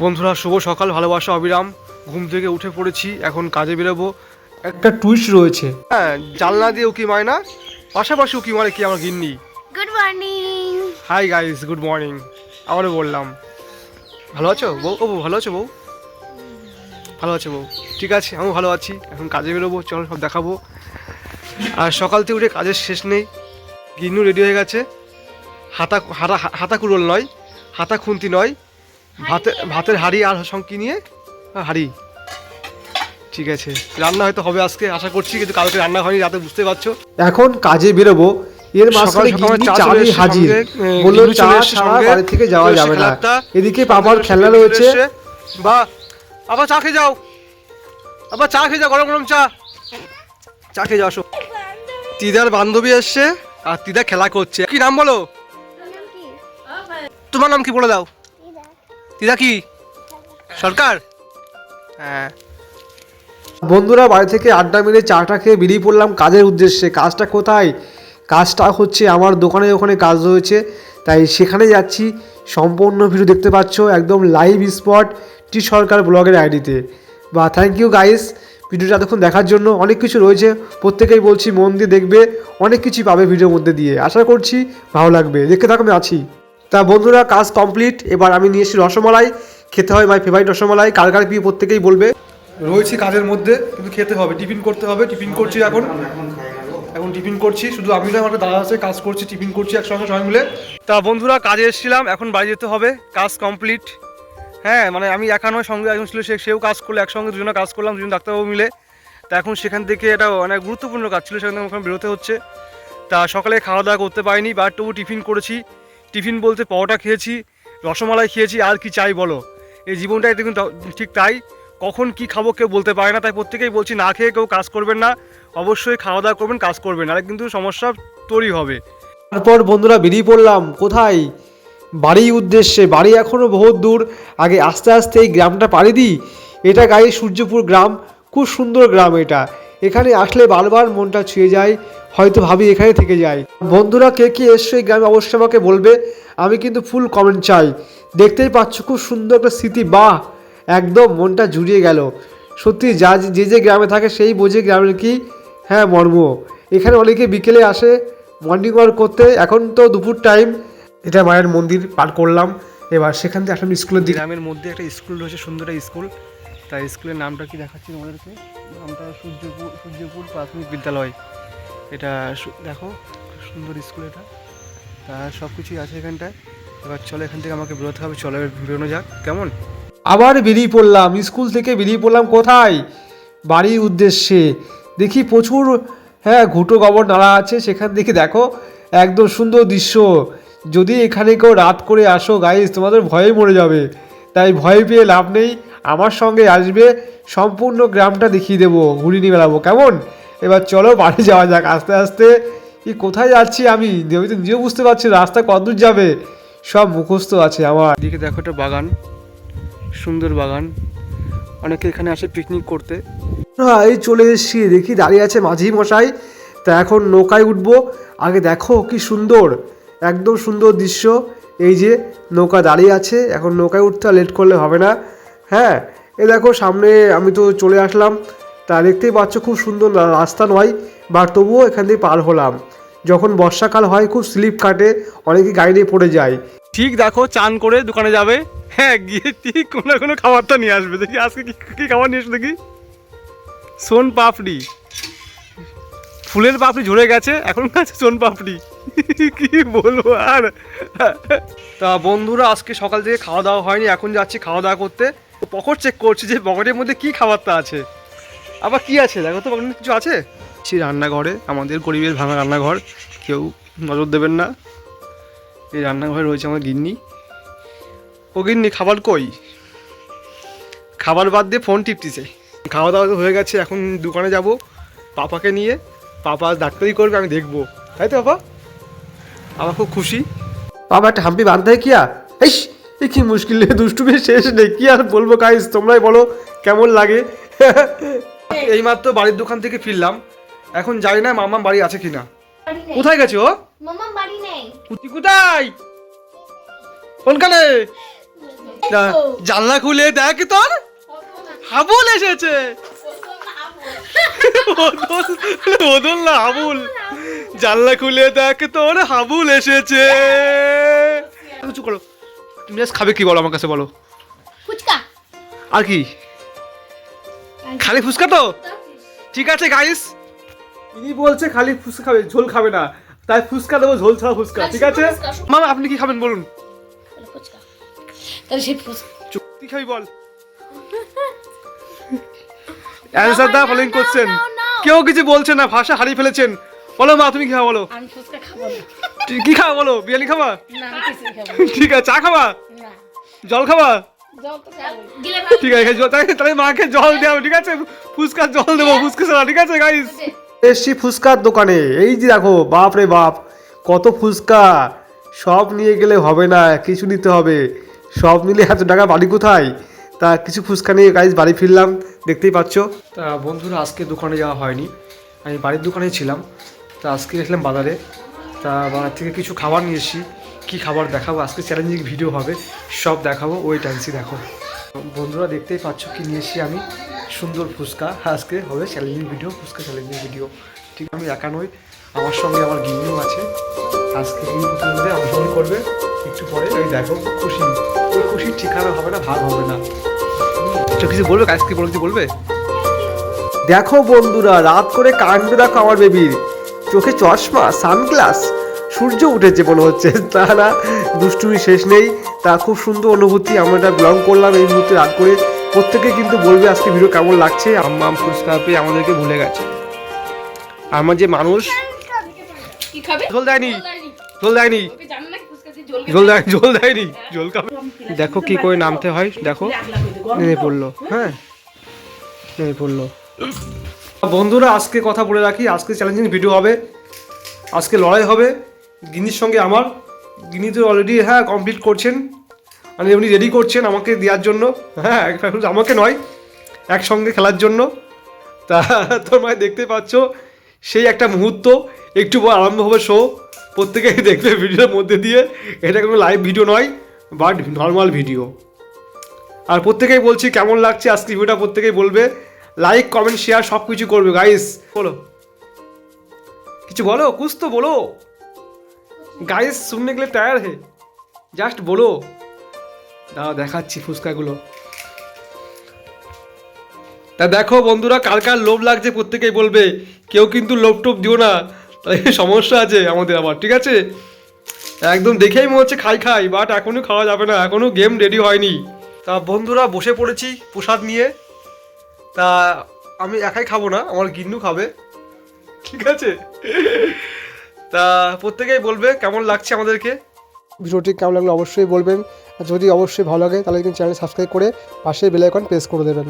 বন্ধুরা শুভ সকাল ভালোবাসা অবিরাম। ঘুম থেকে উঠে পড়েছি এখন কাজে বেরোবো। একটা টুইস্ট রয়েছে। হ্যাঁ জানলা দিয়ে উকি মায় না? পাশাপাশি উকি মারে কি আমার গিন্নি? Good morning hi guys good morning আবারও বললাম। ভালো আছো? বউ ও বউ ভালো আছো বউ? ভালো আছো বউ? ঠিক আছে আমিও ভালো আছি। এখন কাজে বেরোবো চলো সব দেখাবো। আর সকাল থেকে উঠে কাজের শেষ নেই। গিন্নু রেডি হয়ে গেছে। হাতা হাতা হাতা কুড়োল নয় হাতা খুন্তি নয়। ভাতে ভাতের হাড়ি আর সঙ্গে কি নিয়ে? আহ, হাড়ি। ঠিক আছে। রান্না হয়তো হবে আজকে আশা করছি কিন্তু কালকে রান্না হয়নি রাতে বুঝতে পারছ। এখন কাজে বেরোবো। এর মাঝখানে গিন্নি চা চা চলে নিয়ে এসেছে হাজির। বলল চা ছাড়া বাড়ি থেকে যাওয়া যাবে না। এদিকে বাবার খেলা রয়েছে। বা আবার চা খেয়ে যাও। আবার চা খেয়ে যাও গরম গরম চা। চা খেয়ে যাও আসো। তিদার বান্ধবী এসছে আর তিদা খেলা করছে। কি নাম বলো? তোমার নাম কি বলে দাও? কি সরকার? হ্যাঁ। বন্ধুরা, বাড়ি থেকে আড্ডা মেরে চাটা খেয়ে বেরিয়ে পড়লাম কাজের উদ্দেশ্যে। কাজটা কোথায়? কাজটা হচ্ছে আমার দোকানে, ওখানে কাজ রয়েছে। তাই সেখানে যাচ্ছি। সম্পূর্ণ ভিডিও দেখতে পাচ্ছ, একদম লাইভ স্পট টি সরকার ব্লগের আইডিতে। বা থ্যাংক ইউ গাইস ভিডিওটা এতক্ষণ দেখার জন্য অনেক কিছু রয়েছে। প্রত্যেকেই বলছি মন দিয়ে দেখবে, অনেক কিছু পাবে ভিডিওর মধ্যে দিয়ে। আশা করছি ভালো লাগবে। দেখতে থাকো আমি আছি। তা বন্ধুরা, কাজ কমপ্লিট এবার আমি নিয়ে এসেছি রসমালাই। খেতে হয় মাই ফেভারিট রসমালাই। কার কার প্রিয় প্রত্যেকেই বলবে। রয়েছি কাজের মধ্যে, কিন্তু খেতে হবে। টিফিন করতে হবে। টিফিন করছি এখন। এখন টিফিন করছি। শুধু আমি না, আমার দাদা আছে, কাজ করছি, টিফিন করছি একসঙ্গে সবাই মিলে। তা বন্ধুরা, কাজে এসেছিলাম। এখন বাড়ি যেতে হবে। কাজ কমপ্লিট হ্যাঁ মানে আমি একা নয়, সঙ্গে একজন ছিল, সে, সেও কাজ করল, একসঙ্গে দুজনে কাজ করলাম, দুজন ডাক্তারবাবু মিলে। তা এখন সেখান থেকে এটা অনেক গুরুত্বপূর্ণ কাজ ছিল, সেখান থেকে ওখানে বেরোতে হচ্ছে। তা সকালে খাওয়া দাওয়া করতে পারিনি, বা তবু টিফিন করেছি। টিফিন বলতে পরোটা খেয়েছি, রসমালাই খেয়েছি, আর কি চাই বলো? এই জীবনটাই দেখুন ঠিক তাই। কখন কি খাব কেউ বলতে পারে না, তাই প্রত্যেকেই বলছি না খেয়ে কেউ কাজ করবেন না, অবশ্যই খাওয়া দাওয়া করবেন, কাজ করবেন আর কিন্তু সমস্যা তৈরি হবে। তারপর বন্ধুরা বেরিয়ে পড়লাম, কোথায়? বাড়ির উদ্দেশ্যে, বাড়ি এখনও বহুত দূর, আগে আস্তে আস্তে এই গ্রামটা পাড়ি দিই। এটা গায়ে সূর্যপুর গ্রাম, খুব সুন্দর গ্রাম এটা। এখানে আসলে বারবার মনটা ছুঁয়ে যায় হয়তো ভাবি এখানে থেকে যাই বন্ধুরা কে কে এসছো এই গ্রামে অবশ্যই আমাকে বলবে। আমি কিন্তু ফুল কমেন্ট চাই। দেখতেই পাচ্ছ খুব সুন্দর একটা স্মৃতি বাহ! একদম মনটা জুড়িয়ে গেল। সত্যি যা যে যে গ্রামে থাকে সেই বোঝে গ্রামের কি? হ্যাঁ মর্ম। এখানে অনেকে বিকেলে আসে মর্নিং ওয়াক করতে। এখন তো দুপুর টাইম এটা মায়ের মন্দির পার করলাম। এবার সেখান থেকে আসলাম স্কুলের দিকে। গ্রামের মধ্যে একটা স্কুল রয়েছে, সুন্দর স্কুল তাই স্কুলের নামটা কি দেখাচ্ছি তোমাদেরকে? নামটা সূর্যপুর সূর্যপুর প্রাথমিক বিদ্যালয়। এটা দেখো, খুব সুন্দর স্কুল এটা। তা সব কিছুই আছে এখানটায়। এবার চলো এখান থেকে আমাকে বেরোতে হবে, চলো বেরোনো যাক। কেমন? আবার বেরিয়ে পড়লাম। স্কুল থেকে বেরিয়ে পড়লাম কোথায়? বাড়ির উদ্দেশ্যে। দেখি প্রচুর হ্যাঁ ঘুটো গোবর নাড়া আছে। সেখান থেকে দেখো, একদম সুন্দর দৃশ্য। যদি এখানে কেউ রাত করে আসো গাইজ তোমাদের ভয়ে মরে যাবে। তাই ভয় পেয়ে লাভ নেই। আমার সঙ্গে আসবে। সম্পূর্ণ গ্রামটা দেখিয়ে দেবো। ঘুরিয়ে নিয়ে বেড়াবো। কেমন? এবার চলো বাড়ি যাওয়া যাক। আস্তে আস্তে কি কোথায় যাচ্ছি আমি? আমি তো নিজেও বুঝতে পারছি রাস্তা কতদূর যাবে? সব মুখস্থ আছে আমার। এদিকে দেখো একটা বাগান সুন্দর বাগান। অনেকে এখানে আসে পিকনিক করতে। হ্যাঁ এই চলে এসেছি দেখি দাঁড়িয়ে আছে মাঝি মশাই। তা এখন নৌকায় উঠবো। আগে দেখো কি সুন্দর একদম সুন্দর দৃশ্য। এই যে নৌকা দাঁড়িয়ে আছে এখন নৌকায় উঠতে লেট করলে হবে না। হ্যাঁ এ দেখো সামনে আমি তো চলে আসলাম। তা দেখতেই পাচ্ছ খুব সুন্দর রাস্তা নয় বা তবুও এখান দিয়ে পার হলাম। যখন বর্ষাকাল হয় খুব স্লিপ কাটে অনেকে গাড়ি নিয়ে পড়ে যায়। ঠিক দেখো চান করে দোকানে যাবে। হ্যাঁ গিয়ে ঠিক কোনো কোনো খাবারটা নিয়ে আসবে। দেখি আজকে কি কি খাবার নিয়ে আসবে দেখি। সোন পাপড়ি। ফুলের পাপড়ি ঝরে গেছে এখন কাছে সোন পাপড়ি। কি বলব আর? তা বন্ধুরা আজকে সকাল থেকে খাওয়া দাওয়া হয়নি এখন যাচ্ছি খাওয়া দাওয়া করতে। পকেট চেক করছি যে পকেটের মধ্যে কি খাবারটা আছে। আবার কি আছে? দেখো তো পকেটে কিছু আছে? সে রান্নাঘরে আমাদের গরিবের ভাঙা রান্নাঘর। কেউ নজর দেবেন না। এই রান্নাঘরে রয়েছে আমার গিন্নি। ও গিন্নি খাবার কই? খাবার বাদ দিয়ে ফোন টিপতেছে। খাওয়া দাওয়া তো হয়ে গেছে এখন দোকানে যাব। পাপাকে নিয়ে পাপা ডাক্তারি করবে আমি দেখব। তাই তো বাবা আমার খুব খুশি। বাবা একটা হাম্পি বাঁধতে হয় কি আর? এই এ কি মুশকিল দুষ্টুমি শেষ নেই। কি আর বলব গাইস তোমরাই বলো কেমন লাগে? এইমাত্র বাড়ির দোকান থেকে ফিরলাম। এখন জানি না মামা বাড়ি আছে কিনা। কোথায় গেছে ও? মামা বাড়ি নেই। কুতি কোথায়? কোনখানে? জানলা খুলে দেখ তোর। হাবুল এসেছে। ওদল না হাবুল। জানলা খুলে দেখ তোর হাবুল এসেছে। কিছু করো। তুমি খাবে কি বলো আমার কাছে বলো। ফুচকা। আর কি? খালি ফুচকা তো? ঠিক আছে গাইস ইনি বলছে খালি ফুচকা খাবে ঝোল খাবে না। তাই ফুচকা দেবো ঝোল ছাড়া ফুচকা ঠিক আছে? মামা আপনি কি খাবেন বলুন? তাহলে সেই ফুচকা। চুপ কি খাবি বল। অ্যান্সার দা ফলোইং করছেন কেউ কিছু বলছে না ভাষা হারিয়ে ফেলেছেন। বলো মা তুমি কি খাওয়া বলো? আমি ফুচকা খাব কি খাওয়া বলো? বিরিয়ানি খাবা? না কিছু খাব ঠিক আছে চা খাবা? না। জল খাবা? ঠিক আছে তাহলে মাকে জল দেবো ঠিক আছে? ফুচকার জল দেবো ফুচকা ছাড়া ঠিক আছে গাইস এসছি ফুচকার দোকানে। এই যে দেখো বাপ রে বাপ কত ফুচকা। সব নিয়ে গেলে হবে না কিছু নিতে হবে। সব নিলে এত টাকা বাড়ি কোথায়? তা কিছু ফুচকা নিয়ে গাইজ বাড়ি ফিরলাম। দেখতেই পাচ্ছ। তা বন্ধুরা আজকে দোকানে যাওয়া হয়নি। আমি বাড়ির দোকানেই ছিলাম। তা আজকে গেছিলাম বাজারে। তা বাজার থেকে কিছু খাবার নিয়ে এসেছি। কী খাবার দেখাবো? আজকে চ্যালেঞ্জিং ভিডিও হবে। সব দেখাবো ওই টাইমসই দেখো। বন্ধুরা দেখতেই পাচ্ছ কি নিয়ে এসেছি আমি। সুন্দর ফুচকা। আজকে হবে challenging video phuchka challenging video ঠিক আমি একা নই আমার সঙ্গে আমার গিন্নিও আছে। আজকে গিন্নি অংশগ্রহণ করবে? একটু পরে এই দেখো খুশি। এই খুশির ঠিকানা হবে না ভাগ হবে না। কিছু বলবে? আজকে বলো কিছু বলবে? দেখো বন্ধুরা রাত করে কাণ্ড দেখো আমার বেবির চোখে চশমা সানগ্লাস। সূর্য উঠেছে মনে হচ্ছে। তা না দুষ্টুমি শেষ নেই। তা খুব সুন্দর অনুভূতি। আমরা এটা বিলং করলাম এই মুহূর্তে রাত করে। প্রত্যেকে কিন্তু বলবে আজকে ভিডিও কেমন লাগছে। আম্মা ফুচকা পেয়ে আমাদেরকে ভুলে গেছে। আমার যে মানুষ ঝোল দেয়নি। জল দেয়নি। জল দেয় ঝোল দেয়নি। ঝোল খাবে। দেখো কি করে নামতে হয়। দেখো। নেমে পড়ল। হ্যাঁ। নেমে পড়ল। বন্ধুরা আজকে কথা বলে রাখি। আজকে চ্যালেঞ্জিং ভিডিও হবে। আজকে লড়াই হবে। গিনির সঙ্গে আমার। গিনি তো অলরেডি হ্যাঁ কমপ্লিট করছেন। মানে উনি রেডি করছেন আমাকে দেওয়ার জন্য। হ্যাঁ আমাকে নয়, একসঙ্গে খেলার জন্য। তা তোমায় দেখতে পাচ্ছ, সেই একটা মুহূর্ত, একটু পর আরম্ভ হবে শো প্রত্যেকেই দেখবে ভিডিওর মধ্যে দিয়ে। এটা কোনো লাইভ ভিডিও নয় বাট নর্মাল ভিডিও আর প্রত্যেকেই বলছি, কেমন লাগছে আজকে ভিডিওটা প্রত্যেকেই বলবে। লাইক কমেন্ট শেয়ার সব কিছু করবে গাইস বলো। কিছু বলো কুছ তো বলো। গাইস শুননে গেলে টায়ার হে। জাস্ট বলো। দাঁড়াও, দেখাচ্ছি ফুচকাগুলো। তা দেখো বন্ধুরা, কার কার লোভ লাগছে প্রত্যেকেই বলবে। কেউ কিন্তু লোভ টোপ দিও না। তাই সমস্যা আছে আমাদের আবার, ঠিক আছে? একদম দেখেই মনে হচ্ছে খাই খাই বাট এখনও খাওয়া যাবে না এখনও গেম রেডি হয়নি। তা বন্ধুরা, বসে পড়েছি প্রসাদ নিয়ে। তা আমি একাই খাব না, আমার গিন্নু খাবে। ঠিক আছে? তা প্রত্যেকেই বলবে কেমন লাগছে আমাদেরকে? ভিডিওটি কেমন লাগল অবশ্যই বলবেন। যদি অবশ্যই ভালো লাগে, তাহলে কিন্তু চ্যানেল সাবস্ক্রাইব করে পাশে বেলাইকন প্রেস করে দেবেন।